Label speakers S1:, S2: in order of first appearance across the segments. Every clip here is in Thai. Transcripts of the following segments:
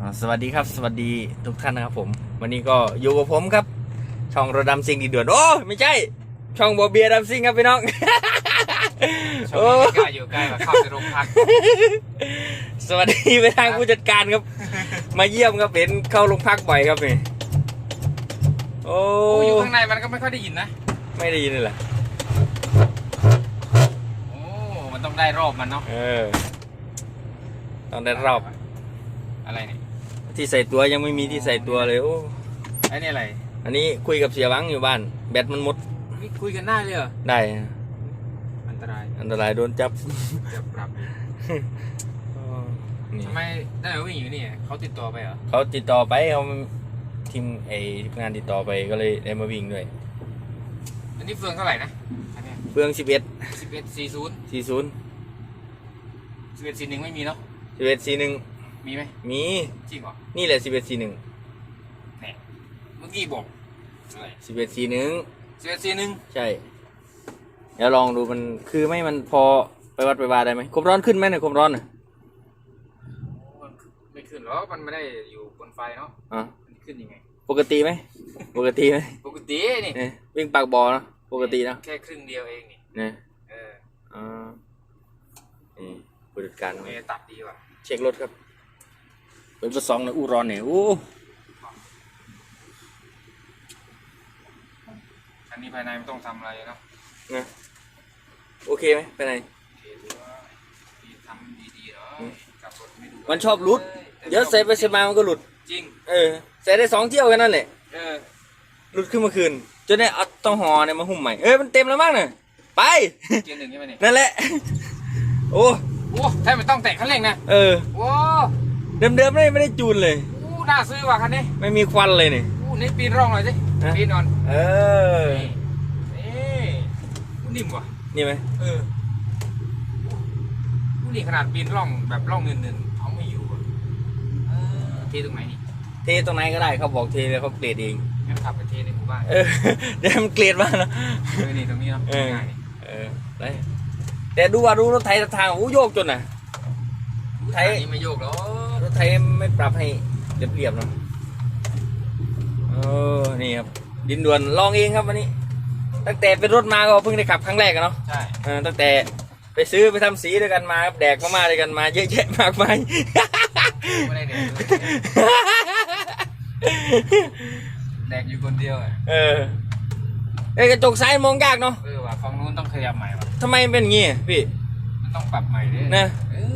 S1: อ่าสวัสดีครับ สวัสดีทุกท่านนะครับผม วันนี้ก็อยู่กับผมครับ ช่องรถดำซิงดีเดือดโอ้ไม่ใช่ ช่องบอเบียร์ดำซิงครับพี่น้อง
S2: ช่ว
S1: โอ้
S2: งนี้ไม่กล้าอยู่ใกล้มาเข้าไปโรงพัก
S1: สวัสดีไปทางผู้จัดการครับ มาเยี่ยมครับเห็นเข้าโรงพักบ่อยครับนี่โอ้
S2: โอ้อยู่ข้างในมันก็ไม่ค่อยได้ยินนะ
S1: ไม่ได้ยินเลยเหรอ
S2: โอ้มันต้องได้รอบมันเนาะ
S1: เออต้องได้รอบ
S2: อะไรเนี่ย
S1: ที่ใส่ตัวยังไม่มีที่ใส่ตัวเลยโอ้
S2: ไอ้นี่อะไร
S1: อันนี้คุยกับเสียหวังอยู่บ้าน แบตมันหมด
S2: นี่คุยกันได้เลยเหรอ
S1: ได้
S2: อันตราย
S1: อันตรายโดนจับ
S2: จะปรับ
S1: นี่
S2: ทำไมได้มาวิ่งอยู่นี่เขาติดตัวไปเหรอ
S1: เขาติดต่อไปเขาทีมไอทีมงานติดต่อไปก็เลยได้มาวิ่งด้วย
S2: อันนี้เฟืองเท่าไหร่นะอันเนี้ย
S1: เฟือง11
S2: สิบเอ็ดสี่ศูนย์
S1: 40
S2: สิบเอ็ดสี่หนึ่งไม่มีเนาะ
S1: 11 41
S2: มีไหม
S1: มี
S2: จริงเหรอ
S1: นี่แหละ11 41
S2: แหมเมื่อกี้บอกอะไร
S1: 11 41
S2: สิบเอ็ดสี่หนึ่ง
S1: ใช่ เดี๋ยวลองดูมันคือไม่มันพอไปวัดไปวาได้ไหมความร้อนขึ้นไหมเนี่ยความร้อนน่ะ
S2: ไม่ขึ้นหรอกมันไม่ได้อยู่บนไฟเนาะ
S1: อะ
S2: มันขึ้นยังไง
S1: ปกติไหมปกติไหม
S2: ปกตินี่
S1: เนี่ยวิ่งปากบ่อเนอะปกตินะ
S2: แค่ครึ่งเดียวเองนี่
S1: เนี่ย
S2: เออ
S1: อ่านี่ผู้จัดการ
S2: ไม่ได้ตัดดีว่ะ
S1: เช็ครถครับ เป็นประสองนะอู้ร้อนเนี่ยโอ้
S2: อันนี้ภายในไม่ต้องทำอะไรเนาะ
S1: นะโอเคไหมไปไหน
S2: โอเคถือว่าดีทำดีๆเนาะ
S1: อืม
S2: ขับรถไม่ดู
S1: มันชอบหลุด เดี๋ยวใส่ไปใส่มามันก็หลุด
S2: จริง
S1: เออใส่ได้สองเที่ยวกันนั่นแหละ
S2: เออ
S1: หลุดขึ้นมาคืน จนได้เอาต้องห่อเนี่ยมาหุ้มใหม่ เอ้ยมันเต็มแล้วมั้งเนี่ยไป
S2: เกียร์หนึ่งใช่ไหมเนี่ย
S1: นั่นแหละ โอ้
S2: โอ้แทบไม่ต้องแตะคันเร่งนะ
S1: เออ
S2: โอ้
S1: เดิมๆไม่ได้ไม่ได้จูนเลย
S2: โอ้น่าซื้อว่ะคันนี้
S1: ไม่มีควันเลยเนี่ย
S2: โอ้นี่ปีนร่องหน่อยสิ
S1: ฮะ
S2: ปีนนอน
S1: เออ
S2: นี่นี่โอ้นิ่มว่ะ
S1: นี่ไหม
S2: เออโอ้นี่ขนาดปีนร่องแบบร่องเนินๆเขาไม่อยู่อะเออเทตรงไหนนี่
S1: เทตรงไหนก็ได้เขาบอกเทเลยเขาเกรดเอง
S2: งั้นขับไปเทในหมู่บ้าน
S1: เออเดี๋ยวมันเกรดมากนะ
S2: เออนี่ตรงนี้เนาะ
S1: เออ
S2: ง่ายนี่
S1: เออได้แต่ดูว่าดูรถไถทางอู้โยกจนน่ะ ไทย
S2: อันนี้ไม่โยกหรอก
S1: ร ถไทยไม่ปรับให้เรียบๆเนาะเออนี่ครับดินด่วนลองเองครับวันนี้ ตั้งแต่เป็นรถมาก็เพิ่งได้ขับครั้งแรกอะเนาะ
S2: ใช่
S1: เออตั้งแต่ไปซื้อไปทำสีด้วยกันมาครับแดกมาม่าด้วยกันมาเยอะแยะมากมาย
S2: ไม่ได้เด็กแดกอยู่คนเดียวอะ
S1: เออเอ้ยกระจกซ้ายมองยากเนาะ
S2: เออว่ะฝั่งนู้นต้องขยับใหม่ว่ะ
S1: ทำไมมันเป็นอย่างงี้อะพี่
S2: มันต้องปรับใหม่ดิ
S1: นะ
S2: เออ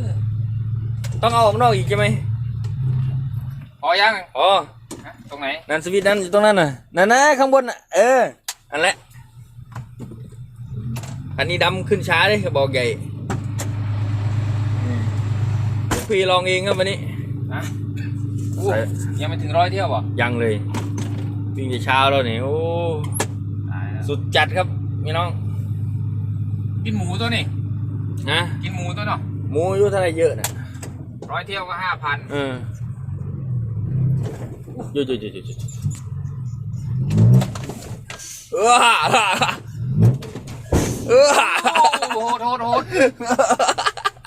S1: ต้องเอาออกนอกอีกใช่ไหม
S2: พอยัง
S1: อ๋อ
S2: ฮะตรงไหน
S1: นั่นสวิตช์นั่นอยู่ตรงนั้นน่ะนั่นนะข้างบนน่ะเอออันแหละอันนี้ดำขึ้นช้าเลยบอกใหญ่อืมพี่ลองเองครับวันนี้
S2: ฮะอู้
S1: ใส่
S2: ยังไม่ถึงร้อยเที่ยวบ่
S1: ยังเลยวิ่งแต่เช้าแล้วนี่โอ้
S2: ตายแล้ว
S1: สุดจัดครับพี่น้อง
S2: กินหมูตัวนี่
S1: นะ
S2: กินหมูตัวเนาะ
S1: หมูอายุเท่าไหรเยอะนะ
S2: ร้อยเที่ยวก็ห้าพัน
S1: เออหยุดหยุดหยุดหยุดหยุดเออเออ
S2: โอ้โหโทษโทษ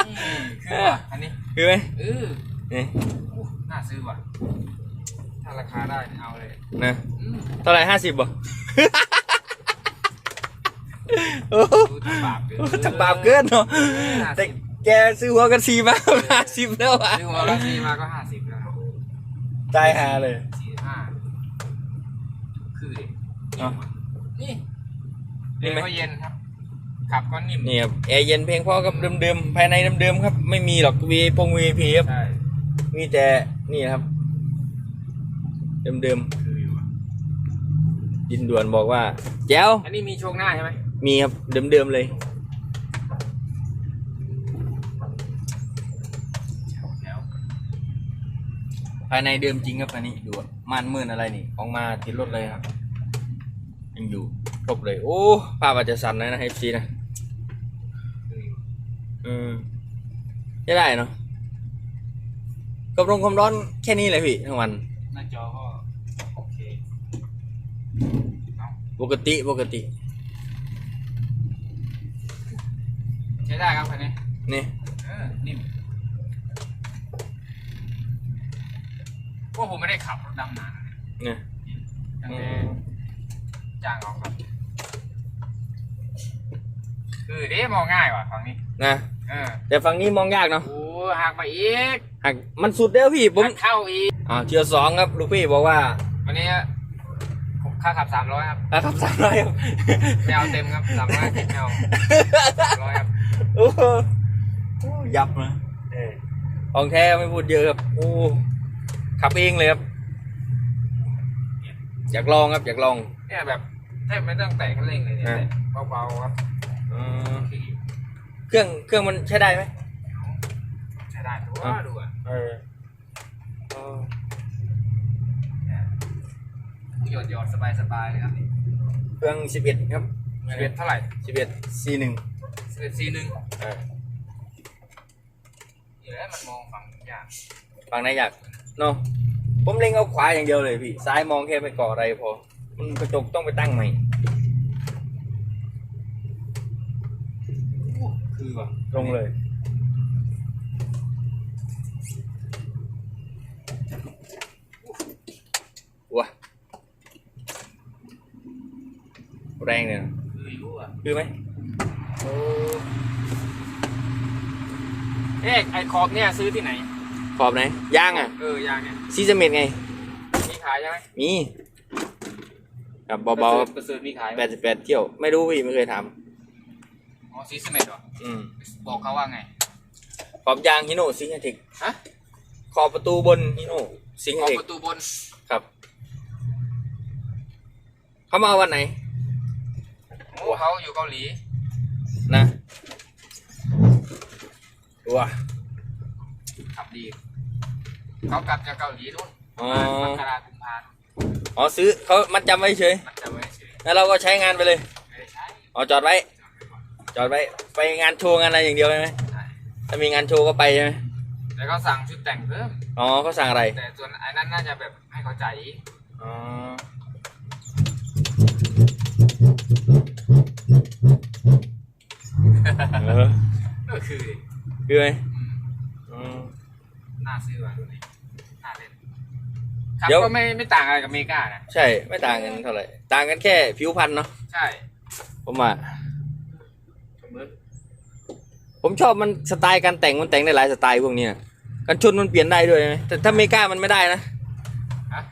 S2: อืมคือว่ะอันนี้
S1: คือไหม
S2: เออ
S1: นี่
S2: อู้น่าซื้อว่ะถ้าราคาได้เอาเลย
S1: นะ
S2: อืม
S1: เท่าไหร่ห้าสิบบ่โอ้โห
S2: ดูทำบาปเกิน
S1: ทำบาปเกินเนาะแต่ แกซื้อหัวกันสีมาห้าสิบแล้วอะ
S2: ซื้อหัวละสี่มาก็ห้าสิบแล้ว
S1: ตายหาเลย
S2: สี่ห้าคือดิ
S1: อะ
S2: นี่
S1: นี่
S2: เย็น
S1: ไหม
S2: ก็เย็นครับ ขับก็นิ่ม
S1: นี่ครับแอร์เย็นเพียงพอกับเดิมๆภายในเดิมๆครับ ไม่มีหรอกวีพงวีพีครับ
S2: ใช่
S1: มีแต่นี่นะครับ เดิม
S2: คืออยู่อะ
S1: ๆดินด่วนบอกว่าแจ๋ว
S2: อันนี้มีโชคหน้าใช่ไหม
S1: มีครับเดิมๆเลย
S2: แล้ว
S1: ภายในเดิมจริงครับอันนี้ดูอะม่านมืดอะไรนี่ของมาติดรถเลยครับยังอยู่ครบเลยโอ้ภาพอาจจะสั่นนะนะเอฟซีนะ
S2: คืออยู่
S1: อืมจะได้เนาะกับลงความร้อนแค่นี้เลยพี่ทั้งวัน
S2: หน้าจอก็โอเคเอา
S1: ปกติปกติ
S2: ใช้ได้ครับคันนี้
S1: นี่
S2: เออนิ่ม พวกผมไม่ได้ขับรถดำนานเนี่ย
S1: เนี่ย
S2: ตั้ง
S1: อื
S2: แต่
S1: ม
S2: จ้างเขาครับคือเด้มองง่ายว่ะฝั่งนี้
S1: นะ
S2: เออ
S1: แต่ฝั่งนี้มองยากเนาะ
S2: โอ้หักไปอีก
S1: หักมันสุดแล้วพี่ผม
S2: หักเข้าอีก
S1: อ่าเทียร์สองครับลูกพี่บอกว่า
S2: วันนี้ผมค่าขับสามร้อยครับ
S1: อะครับสามร้อยครับ
S2: ไม่เอาเต็มครับสามร้อยไม่เอาสามร้อยครับ
S1: โอ้โหยับนะเออของแท้ไม่พูดเยอะครับโอ้ ขับเองเลยครับ อยากลองครับ อยากลอง
S2: เนี่ยแบบแทบไม่ต้องแตะคันเร่งเลยเนี่ย
S1: อะ
S2: แตะเบาๆครับ
S1: อืม
S2: ขี่
S1: เครื่องเครื่องมันใช้ได้ไหม
S2: ใช้ได้ดู
S1: อะ
S2: ว่าดูอะ
S1: เออเออ
S2: หยดหยดสบายสบายๆเลยครับนี่
S1: เครื่องสิบเอ็ดครับ
S2: สิบเอ็ดเท่าไหร่
S1: สิบเอ็ดซีหนึ่ง
S2: สิบเอ็ดซีหนึ่ง
S1: เออ
S2: เดี๋ยวให้มันมองฝั่งยาก
S1: ฝั่งไหนอยาก เนาะผมเล็งเอาขวาอย่างเดียวเลยพี่ ซ้ายมองแค่ไปเกาะอะไรพอ มันกระจกต้องไปตั้งใหม่
S2: คือว่ะ
S1: ตรงเลยว้าแรงเลยนะ
S2: คืออยู่อะ
S1: คือไหม
S2: โอ้เอ๊ะไอคอบเนี่ยซื้อที่ไหน
S1: ขอบไหนย่างอะ
S2: เออยางเนี่ย
S1: ซีเซเมนไง
S2: มีขายใช่ไหม
S1: มีครับเบา
S2: กระสือมีขาย
S1: ๆ
S2: ไห
S1: แป
S2: ม
S1: ดสิบแปดเที่ยว ไม่รู้พี่ไม่เคยท
S2: อ๋อซีสเมดเหรอำ
S1: อืม
S2: บอกเขาว่าไง
S1: ขอบยางฮิโนซิงเทค
S2: ฮะ
S1: ขอบประตูบนฮิโนซิง
S2: ขอบ
S1: เทค
S2: ประตูบน
S1: ครับ เขามาเอาวันไหน
S2: โอ้เขาอยู่เกาหลี
S1: นะว้า
S2: ขับดี เขากลับจากเกาหลีนู่น
S1: อ๋อ
S2: มกราคมกุมภาพันธ์
S1: อ๋อซื้อเขามันจำไว้เฉย
S2: มันจะไม่เฉย
S1: แล้วเราก็ใช้งานไปเลย
S2: ไม่ได้ใช้
S1: อ๋อจอดไว้ จอดไว้ไปงานโชว์งานอะไรอย่างเดียวใช่ไหม
S2: ใช่
S1: ถ้ามีงานโชว์ก็ไปใช่ไหม
S2: แล้วเขาสั่งชุดแต่งเพิ่ม
S1: อ๋อเขาสั่งอะไร
S2: แต่ส่วนไอ้นั้นน่าจะแบบให้เขาจ่ายอีก
S1: อ๋อเออ
S2: ก็คือดิ
S1: คือไหม
S2: อืม
S1: อืม
S2: น่าซื้อว่ะดูดิน่าเล่น ครับ
S1: เดี๋ยว
S2: ก็ไม่ไม่ต่างอะไรกับเมกานะ
S1: ใช่ ไม่ต่างกันเท่าไหร่ ต่างกันแค่ผิวพรรณเนาะ
S2: ใช่
S1: ผมว่า ผมชอบมันสไตล์การแต่งมันแต่งได้หลายสไตล์พวกนี้นะกันชนมันเปลี่ยนได้ด้วยนะแต่ถ้าเมกามันไม่ได้นะ
S2: ฮะ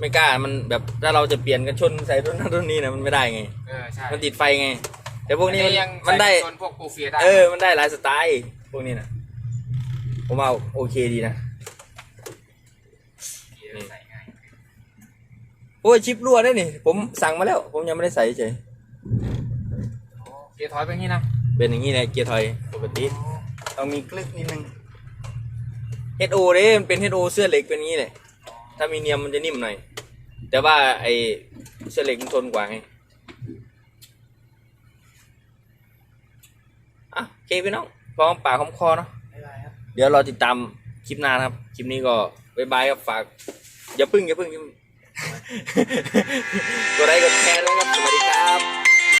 S1: เมกามันแบบถ้าเราจะเปลี่ยนกันชนใส่รุ่นนั้นรุ่นนี้นะมันไม่ได้ไง
S2: เออใช่
S1: มันติดไฟไง แต่พวกนี้มัน
S2: ยัง
S1: มันได้
S2: ส่วนพวกกูเฟียได้
S1: เออ มันได้หลายสไตล์พวกนี้นะผมว่าโอเคดีนะ
S2: ใส่ง่าย
S1: โอ้ยชิปรั่วได้นี่ ผมสั่งมาแล้ว ผมยังไม่ได้ใส่เฉย
S2: โอ้เกียร์ถอยเป็นงี้นะ
S1: เป็นอย่างนี้แหละเกียร์ถอยปกติต้องมีกลึกนิดนึง HO เด้มันเป็น HO เสื้อเหล็กเป็นอย่างนี้แหละถ้ามีเนียมมันจะนิ่มหน่อย แต่ว่าไอเสื้อเหล็กมันทนกว่าไงอะโอเคพี่น้องพร้อมปากหอมคอเนาะ
S2: ไม่ได้ครับ
S1: เดี๋ยวเราติดตามคลิปหน้านะครับ คลิปนี้ก็บายบายครับฝากอย่าพึ่งอย่าพึ่งอย่าพึ่ง กดไลค์กดแชร์ด้วครับสวัสดีครับ